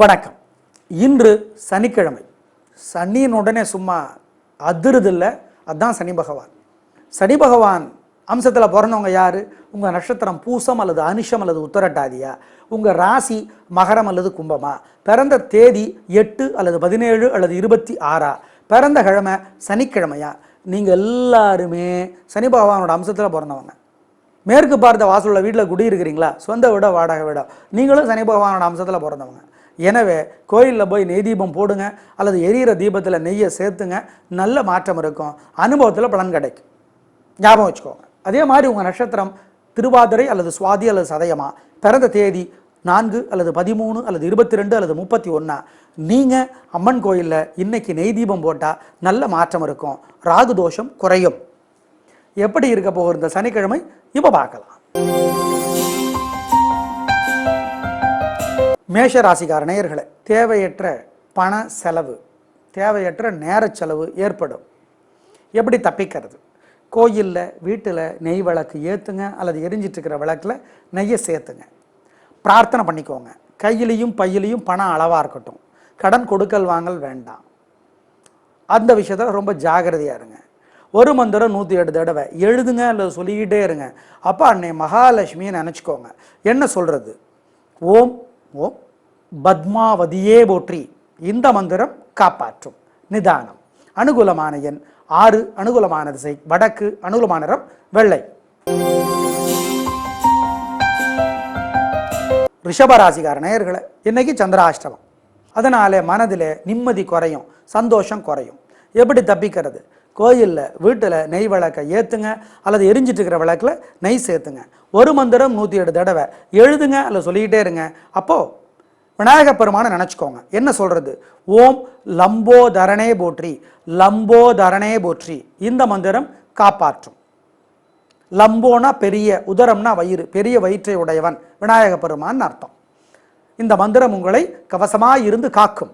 வணக்கம். இன்று சனிக்கிழமை. சனியின் உடனே சும்மா அதிருதில்லை. அதுதான் சனி பகவான். சனி பகவான் அம்சத்தில் பிறந்தவங்க யார்? உங்கள் நட்சத்திரம் பூசம் அல்லது அனுஷம் அல்லது உத்தரட்டாதியா? உங்கள் ராசி மகரம் அல்லது கும்பமா? பிறந்த தேதி எட்டு அல்லது பதினேழு அல்லது இருபத்தி ஆறா? பிறந்த கிழமை சனிக்கிழமையா? நீங்கள் எல்லாருமே சனி பகவானோட அம்சத்தில் பிறந்தவங்க. மேற்கு பார்த்த வாசலில் வீட்டில் குடியிருக்கிறீங்களா? சொந்த விட வாடகை வீடோ? நீங்களும் சனி பகவானோட அம்சத்தில் பிறந்தவங்க. எனவே கோயிலில் போய் நெய் தீபம் போடுங்க அல்லது எரியிற தீபத்தில் நெய்யை சேர்த்துங்க நல்ல மாற்றம் இருக்கும். அனுபவத்தில் பலன் கிடைக்கும். ஞாபகம் வச்சுக்கோங்க. அதே மாதிரி உங்கள் நட்சத்திரம் திருவாதிரை அல்லது சுவாதி அல்லது சதயமா பிறந்த தேதி நான்கு அல்லது பதிமூணு அல்லது இருபத்தி ரெண்டு அல்லது முப்பத்தி ஒன்றா நீங்கள் அம்மன் கோயிலில் இன்னைக்கு நெய் தீபம் போட்டால் நல்ல மாற்றம் இருக்கும். ராகு தோஷம் குறையும். எப்படி இருக்க போகிற இந்த சனிக்கிழமை? இப்போ பார்க்கலாம். மேஷ ராசிக்கார நேயர்களை தேவையற்ற பண செலவு தேவையற்ற நேர செலவு ஏற்படும். எப்படி தப்பிக்கிறது? கோயிலில் வீட்டில் நெய் விளக்கு ஏற்றுங்க அல்லது எரிஞ்சிட்ருக்கிற விளக்கில் நெய்யை சேர்த்துங்க. பிரார்த்தனை பண்ணிக்கோங்க. கையிலையும் பையிலையும் பணம் அளவாக இருக்கட்டும். கடன் கொடுக்கல் வாங்கல் வேண்டாம். அந்த விஷயத்தில் ரொம்ப ஜாகிரதையாக இருங்க. ஒரு மந்திரம் நூற்றி எட்டு தடவை எழுதுங்க அல்லது சொல்லிக்கிட்டே இருங்க. அப்போ அன்னை மகாலட்சுமியை நினச்சிக்கோங்க. என்ன சொல்கிறது ஓம் ஓம் பத்மாவதியே போற்றி. இந்த மந்திரம் காப்பாற்றும். நிதானம். அனுகூலமான எண் ஆறு அனுகூலமான திசை. வடக்கு அனுகூலமான நிறம் வெள்ளை. ரிஷபராசிக்கார நேயர்களை இன்னைக்கு சந்திராஷ்டமம். அதனால மனதில் நிம்மதி குறையும் சந்தோஷம் குறையும். எப்படி தப்பிக்கிறது? கோயிலில் வீட்டில் நெய் விளக்கை ஏற்றுங்க அல்லது எரிஞ்சிட்டு இருக்கிற விளக்கில் நெய் சேர்த்துங்க. ஒரு மந்திரம் நூற்றி ஏழு தடவை. எழுதுங்க அல்ல சொல்லிக்கிட்டே இருங்க. அப்போது விநாயக பெருமானை நினச்சிக்கோங்க. என்ன சொல்கிறது ஓம் லம்போதரனே போற்றி லம்போதரனே போற்றி. இந்த மந்திரம் காப்பாற்றும். லம்போனா பெரிய உதரம்னா வயிறு பெரிய வயிற்றை உடையவன் விநாயக பெருமான் அர்த்தம். இந்த மந்திரம் உங்களை கவசமாக இருந்து காக்கும்.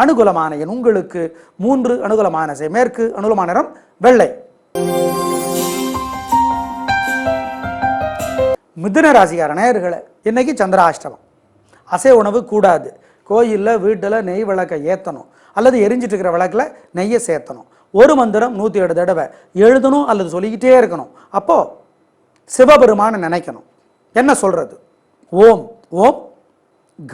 அனுகூலமான எண். உங்களுக்கு மூன்று அனுகூலமான செய் மேற்கு அனுகூலமான நிறம் வெள்ளை. மிதுன ராசிக்கார நேயர்களை இன்னைக்கு சந்திராஷ்டமம். அசை உணவு கூடாது. கோயிலில் வீட்டில் நெய் விளக்கை ஏற்றணும் அல்லது எரிஞ்சிட்டு இருக்கிற விளக்கில் நெய்யை சேர்த்தணும். ஒரு மந்திரம் நூற்றி ஏழு தடவை எழுதணும் அல்லது சொல்லிக்கிட்டே இருக்கணும். அப்போது சிவபெருமானை நினைக்கணும். என்ன சொல்கிறது ஓம் ஓம்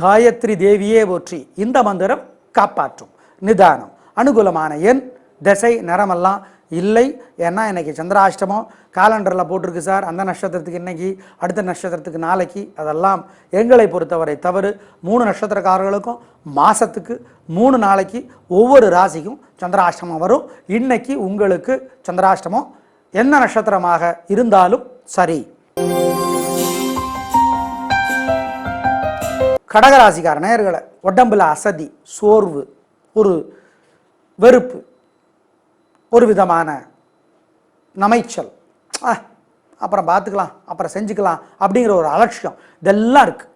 காயத்ரி தேவியே போற்றி. இந்த மந்திரம் காப்பாற்றும். நிதானம். அனுகூலமான எண் திசை நிறமெல்லாம் இல்லை. ஏன்னா இன்றைக்கி சந்திராஷ்டமம் காலண்டரில் போட்டிருக்கு சார். அந்த நட்சத்திரத்துக்கு இன்னைக்கு அடுத்த நட்சத்திரத்துக்கு நாளைக்கு. அதெல்லாம் எங்களை பொறுத்தவரை தவறு. மூணு நட்சத்திரக்காரர்களுக்கும் மாதத்துக்கு மூணு நாளைக்கு ஒவ்வொரு ராசிக்கும் சந்திராஷ்டமம் வரும். இன்னைக்கு உங்களுக்கு சந்திராஷ்டமம். என்ன நட்சத்திரமாக இருந்தாலும் சரி. கடகராசிக்கார நேயர்களை உடம்புல அசதி சோர்வு ஒரு வெறுப்பு ஒரு விதமான நமைச்சல். ஆ, அப்புறம் பார்த்துக்கலாம் அப்புறம் செஞ்சுக்கலாம் அப்படிங்கிற ஒரு அலட்சியம். இதெல்லாம் இருக்குது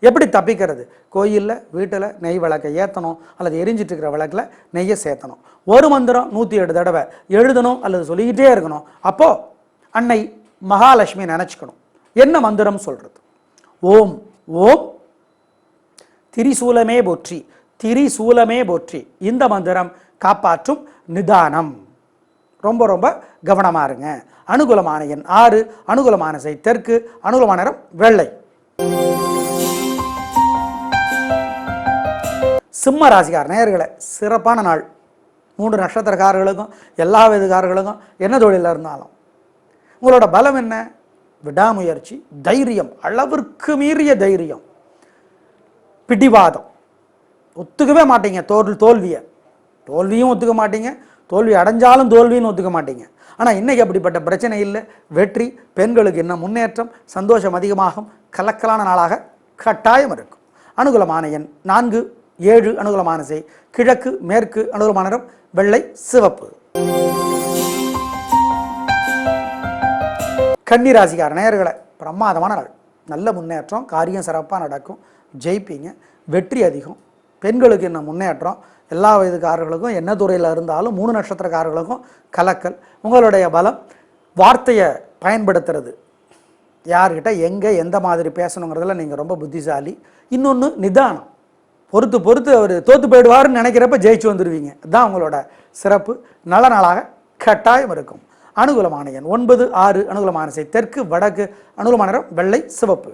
எப்படி தப்பிக்கிறது? கோயிலில் வீட்டில் நெய் விளக்கை ஏற்றணும் அல்லது எரிஞ்சிட்டு இருக்கிற விளக்கில் நெய்யை சேர்த்தணும். ஒரு மந்திரம் நூற்றி ஏழு தடவை எழுதணும் அல்லது சொல்லிக்கிட்டே இருக்கணும். அப்போது அன்னை மகாலட்சுமி நினச்சிக்கணும். என்ன மந்திரம் சொல்கிறது ஓம் ஓம் திரிசூலமே போற்றி திரிசூலமே போற்றி. இந்த மந்திரம் காப்பாற்றும் நிதானம். ரொம்ப ரொம்ப கவனமா இருங்க. அனுகூலமான எண் ஆறு அனுகூலமான செய் தெற்கு அனுகூலமான நிறம் வெள்ளை. சிம்ம ராசிக்கார நேர்களை சிறப்பான நாள். மூன்று நட்சத்திரக்காரர்களுக்கும் எல்லா விதக்காரர்களுக்கும் என்ன தொழிலில் இருந்தாலும். உங்களோட பலம் என்ன? விடாமுயற்சி தைரியம் அளவிற்கு மீறிய தைரியம். பிடிவாதம். ஒத்துக்கவே மாட்டீங்க தோல் தோல்வியை. தோல்வியும் ஒத்துக்க மாட்டீங்க. தோல்வி அடைஞ்சாலும் தோல்வின்னு ஒத்துக்க மாட்டீங்க. ஆனால் இன்றைக்கி அப்படிப்பட்ட பிரச்சனை இல்லை. வெற்றி பெண்களுக்கு இன்னும் முன்னேற்றம் சந்தோஷம் அதிகமாகும். கலக்கலான நாளாக கட்டாயம் இருக்கும். அனுகூலமான எண் நான்கு ஏழு அனுகூலமான செய். கிழக்கு மேற்கு அனுகூலமான நிறம் வெள்ளை சிவப்பு. கன்னி ராசிக்கார நேயர்களை பிரமாதமான நாள். நல்ல முன்னேற்றம் காரியம் சிறப்பாக நடக்கும். ஜெயிப்பீங்க. வெற்றி அதிகம். பெண்களுக்கு என்ன முன்னேற்றம்? எல்லா வயதுக்காரர்களுக்கும் என்ன துறையில் இருந்தாலும் மூணு நட்சத்திரக்காரர்களுக்கும் கலக்கல். உங்களுடைய பலம் வார்த்தையை பயன்படுத்துறது. யார்கிட்ட எங்கே எந்த மாதிரி பேசணுங்கிறதுல நீங்கள் ரொம்ப புத்திசாலி. இன்னொன்று நிதானம். பொறுத்து பொறுத்து அவர் தோத்து போயிடுவாருன்னு நினைக்கிறப்ப ஜெயிச்சு வந்துடுவீங்க அதுதான் உங்களோட சிறப்பு. நல்ல நாளாக கட்டாயம் இருக்கும். அனுகூலமான எண் ஒன்பது ஆறு அனுகூலமான செய் தெற்கு வடக்கு அனுகூலமான வெள்ளை சிவப்பு.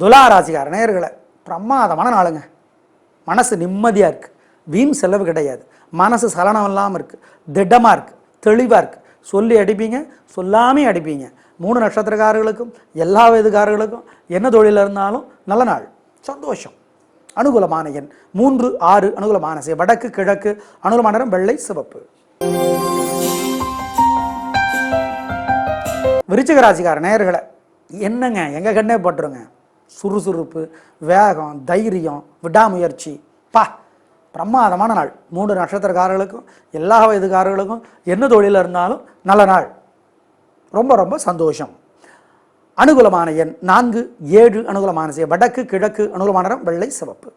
துலா ராசிக்கார நேர்களை பிரமாதமான நாளுங்க. மனசு நிம்மதியாக இருக்குது வீண் செலவு கிடையாது. மனசு சலனம் இல்லாமல் இருக்குது திடமாக இருக்குது தெளிவாக இருக்குது சொல்லி அடிப்பீங்க சொல்லாமே அடிப்பீங்க. மூணு நட்சத்திரக்காரர்களுக்கும் எல்லா வயதுக்காரர்களுக்கும் என்ன தொழில் இருந்தாலும் நல்ல நாள். சந்தோஷம். அனுகூலமான எண். மூன்று ஆறு அனுகூலமான செய் வடக்கு கிழக்கு அனுகூலமான நிறம் வெள்ளை சிவப்பு. விருச்சிக ராசிக்கார நேயர்களை என்னங்க? எங்கள் கண்ணே போட்டுருங்க. சுறுசுறுப்பு வேகம் தைரியம் விடாமுயற்சி. பா பிரமாதமான நாள். மூன்று நட்சத்திரக்காரர்களுக்கும் எல்லா வயதுக்காரர்களுக்கும் என்ன தொழில் இருந்தாலும் நல்ல நாள். ரொம்ப ரொம்ப சந்தோஷம். அனுகூலமான எண் நான்கு ஏழு அனுகூலமான செய்ய வடக்கு கிழக்கு அனுகூலமான வெள்ளை சிவப்பு.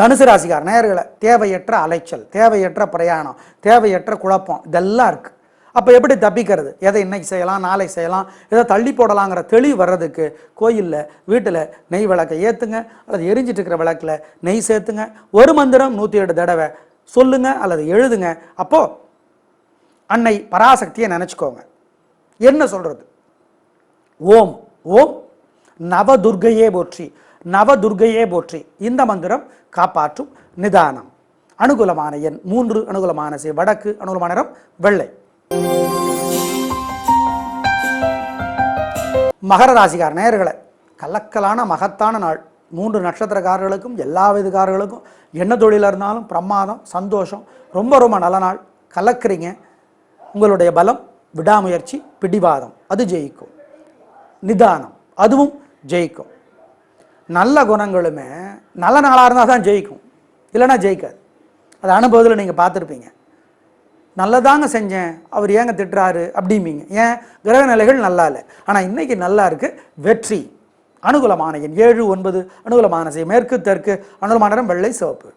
தனுசு ராசிக்கார நேர்களை தேவையற்ற அலைச்சல் தேவையற்ற பிரயாணம் தேவையற்ற குழப்பம் இதெல்லாம் இருக்குது அப்போ எப்படி தப்பிக்கிறது? எதை இன்னைக்கு செய்யலாம் நாளைக்கு செய்யலாம் எதை தள்ளி போடலாங்கிற தெளிவு வர்றதுக்கு கோயிலில் வீட்டில் நெய் விளக்கை ஏற்றுங்க அல்லது எரிஞ்சிட்டு இருக்கிற விளக்கில் நெய் சேர்த்துங்க. ஒரு மந்திரம் நூற்றி எட்டு தடவை சொல்லுங்க அல்லது எழுதுங்க. அப்போ அன்னை பராசக்தியை நினச்சிக்கோங்க. என்ன சொல்கிறது ஓம் ஓம் நவதுர்கையே போற்றி நவதுர்க்கையே போற்றி. இந்த மந்திரம் காப்பாற்றும் நிதானம். அனுகூலமான எண் மூன்று அனுகூலமான செய் வடக்கு அனுகூலமான நிறம் வெள்ளை. மகர ராசிக்கார நேயர்களை கலக்கலான மகத்தான நாள். மூன்று நட்சத்திரக்காரர்களுக்கும் எல்லா விதக்காரர்களுக்கும் என்ன தொழிலாக இருந்தாலும் பிரமாதம் சந்தோஷம் ரொம்ப ரொம்ப நல்ல நாள். கலக்குறீங்க. உங்களுடைய பலம் விடாமுயற்சி பிடிவாதம் அது ஜெயிக்கும். நிதானம் அதுவும் ஜெயிக்கும். நல்ல குணங்களுமே நல்ல நாளாக இருந்தால் தான் ஜெயிக்கும். இல்லைன்னா ஜெயிக்காது. அது அனுபவத்தில் நீங்கள் பார்த்துருப்பீங்க. நல்லதாங்க செஞ்சேன். அவர் ஏங்க திட்டுறாரு? அப்படிம்பீங்க. ஏன்? கிரக நிலைகள் நல்லா இல்லை. ஆனால் இன்னைக்கு நல்லா இருக்குது வெற்றி. அனுகூலமான எண் ஏழு ஒன்பது. அனுகூலமான செய் மேற்கு தெற்கு. அனுகூலமான நிறம் வெள்ளை சிவப்பு.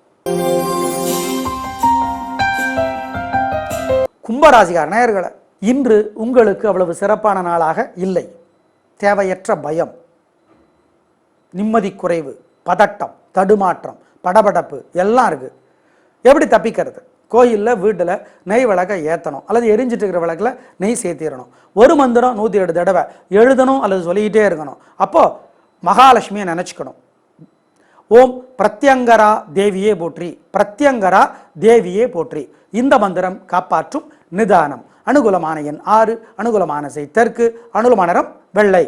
கும்பராசிகார நேயர்களை இன்று உங்களுக்கு அவ்வளவு சிறப்பான நாளாக இல்லை. தேவையற்ற பயம். நிம்மதி குறைவு. பதட்டம். தடுமாற்றம். படபடப்பு. எல்லாம் இருக்குது எப்படி தப்பிக்கிறது? கோயிலில் வீட்டில் நெய் விளக்கை ஏற்றணும் அல்லது எரிஞ்சிட்டு இருக்கிற விளக்கில் நெய் சேர்த்திடணும். ஒரு மந்திரம் நூற்றி எட்டு தடவை எழுதணும் அல்லது சொல்லிக்கிட்டே இருக்கணும். அப்போது மகாலட்சுமியை நினச்சிக்கணும். ஓம் பிரத்யங்கரா தேவியே போற்றி பிரத்யங்கரா தேவியே போற்றி. இந்த மந்திரம் காப்பாற்றும் நிதானம். அனுகூலமான எண் ஆறு அனுகூலமான செய் தெற்கு அனுகூலமான நிறம் வெள்ளை.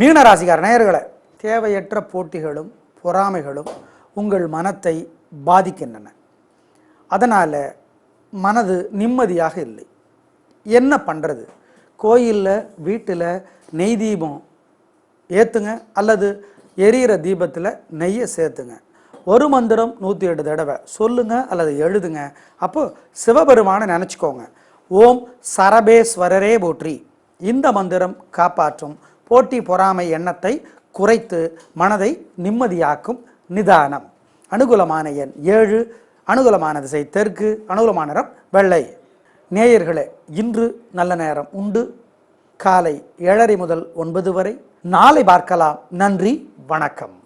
மீனராசிக்கார நேயர்களை தேவையற்ற போட்டிகளும் பொறாமைகளும் உங்கள் மனத்தை பாதிக்கின்றன. அதனால் மனது நிம்மதியாக இல்லை. என்ன பண்ணுறது கோயிலில் வீட்டில் நெய் தீபம் ஏற்றுங்க அல்லது எரியிற தீபத்தில் நெய்யை சேர்த்துங்க. ஒரு மந்திரம் நூற்றி எட்டு தடவை சொல்லுங்க அல்லது எழுதுங்க. அப்போது சிவபெருமானை நினச்சிக்கோங்க. ஓம் சரபேஸ்வரரே போற்றி. இந்த மந்திரம் காப்பாற்றும் போட்டி பொறாமை எண்ணத்தை குறைத்து மனதை நிம்மதியாக்கும் நிதானம். அனுகூலமான எண் ஏழு. அனுகூலமான திசை தெற்கு. அனுகூலமான நிறம் வெள்ளை. நேயர்களே இன்று நல்ல நேரம் உண்டு. காலை ஏழரை முதல் ஒன்பது வரை. நாளை பார்க்கலாம். நன்றி. வணக்கம்.